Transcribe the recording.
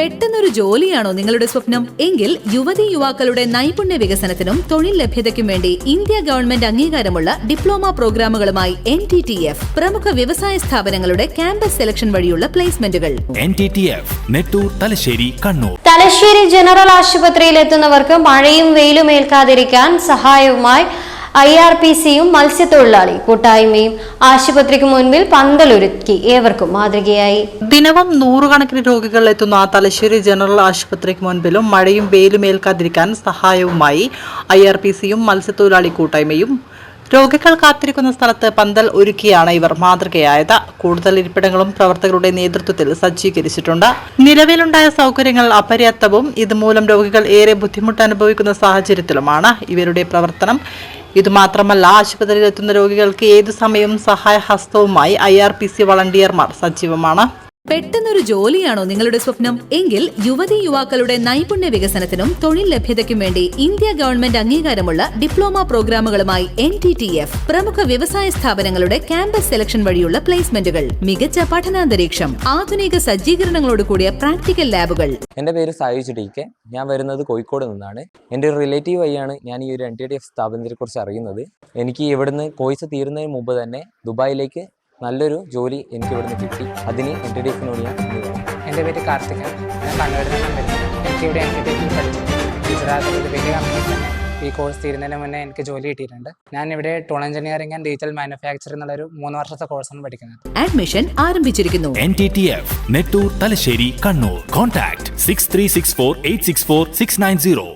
പെട്ടെന്നൊരു ജോലിയാണോ നിങ്ങളുടെ സ്വപ്നം? എങ്കിൽ യുവതി യുവാക്കളുടെ നൈപുണ്യ വികസനത്തിനും തൊഴിൽ ലഭ്യതയ്ക്കും വേണ്ടി ഇന്ത്യ ഗവൺമെന്റ് അംഗീകാരമുള്ള ഡിപ്ലോമ പ്രോഗ്രാമുകളുമായി എൻ ടി ടി എഫ് പ്രമുഖ വ്യവസായ സ്ഥാപനങ്ങളുടെ ക്യാമ്പസ് സെലക്ഷൻ വഴിയുള്ള പ്ലേസ്മെന്റുകൾ. N T T F Nettur Thalassery Kannur. Thalassery general ആശുപത്രിയിൽ എത്തുന്നവർക്ക് മഴയും വെയിലും ഏൽക്കാതിരിക്കാൻ സഹായവുമായി ഐ ആർ പി സിയും മത്സ്യത്തൊഴിലാളി കൂട്ടായ്മയും ആശുപത്രിക്ക് മുൻപിൽ പന്തലൊരുക്കി ഏവർക്കും മാതൃകയായി. ദിനവും നൂറുകണക്കിന് രോഗികൾ എത്തുന്ന തലശ്ശേരി ജനറൽ ആശുപത്രിക്ക് മുൻപിലും മഴയും വെയിലും ഏൽക്കാതിരിക്കാൻ സഹായവുമായി ഐ ആർ പി സിയും മത്സ്യത്തൊഴിലാളി കൂട്ടായ്മയും രോഗികൾ കാത്തിരിക്കുന്ന സ്ഥലത്ത് പന്തൽ ഒരുക്കിയാണ് ഇവർ മാതൃകയായത്. കൂടുതൽ ഇരിപ്പിടങ്ങളും പ്രവർത്തകരുടെ നേതൃത്വത്തിൽ സജ്ജീകരിച്ചിട്ടുണ്ട്. നിലവിലുണ്ടായ സൗകര്യങ്ങൾ അപര്യാപ്തവും ഇതുമൂലം രോഗികൾ ഏറെ ബുദ്ധിമുട്ട് അനുഭവിക്കുന്ന സാഹചര്യത്തിലുമാണ് ഇവരുടെ പ്രവർത്തനം. ഇതുമാത്രമല്ല ആശുപത്രിയിൽ എത്തുന്ന രോഗികൾക്ക് ഏതു സമയവും സഹായഹസ്തവുമായി ഐ ആർ പി സി വളണ്ടിയർമാർ സജീവമാണ്. പെട്ടെന്നൊരു ജോലിയാണോ നിങ്ങളുടെ സ്വപ്നം? എങ്കിൽ യുവതി യുവാക്കളുടെ നൈപുണ്യ വികസനത്തിനും തൊഴിൽ ലഭ്യതയ്ക്കും വേണ്ടി ഇന്ത്യ ഗവൺമെന്റ് അംഗീകാരമുള്ള ഡിപ്ലോമ പ്രോഗ്രാമുകളുമായി എൻ ടി ടി എഫ് പ്രമുഖ വ്യവസായ സ്ഥാപനങ്ങളുടെ ക്യാമ്പസ് സെലക്ഷൻ വഴിയുള്ള പ്ലേസ്മെന്റുകൾ മികച്ച പഠനാന്തരീക്ഷം ആധുനിക സജ്ജീകരണങ്ങളോട് കൂടിയ പ്രാക്ടിക്കൽ ലാബുകൾ. എന്റെ പേര് സായുജ് ഞാൻ വരുന്നത് കോഴിക്കോട് നിന്നാണ്. എന്റെ ഒരു റിലേറ്റീവ് വഴിയാണ് ഞാൻ ഈ ഒരു എൻ ടി ടി എഫ് സ്ഥാപനത്തെ കുറിച്ച് അറിയുന്നത്. എനിക്ക് ഇവിടുന്ന് കോഴ്സ് തീരുന്നതിന് മുമ്പ് തന്നെ ദുബായിലേക്ക് നല്ലൊരു ജോലി എനിക്ക് ഇവിടുന്ന് കിട്ടി. അതിന് എന്റെ ഡീഫിനോട് ഡി എഫിനോട് ഞാൻ. എന്റെ പേര് കാർത്തിക്. ഞാൻ കണ്ണൂരിൽ നിന്നും വരുന്നത് എനിക്ക് ഇവിടെ എൻ ടി പഠിച്ചു. ഗുജറാത്തിൽ ഒരു വലിയ കമ്പനി തന്നെ. ഈ കോഴ്സ് തീരുന്നതിന് മുന്നേ എനിക്ക് ജോലി കിട്ടിയിട്ടുണ്ട്. ഞാൻ ഇവിടെ tool engineering and digital manufacturing എന്നുള്ളൊരു മൂന്ന് വർഷത്തെ കോഴ്സാണ് പഠിക്കുന്നത്. അഡ്മിഷൻ ആരംഭിച്ചിരിക്കുന്നു. N T T F Nettur Thalassery Kannur contact six three six four eight six four six nine zero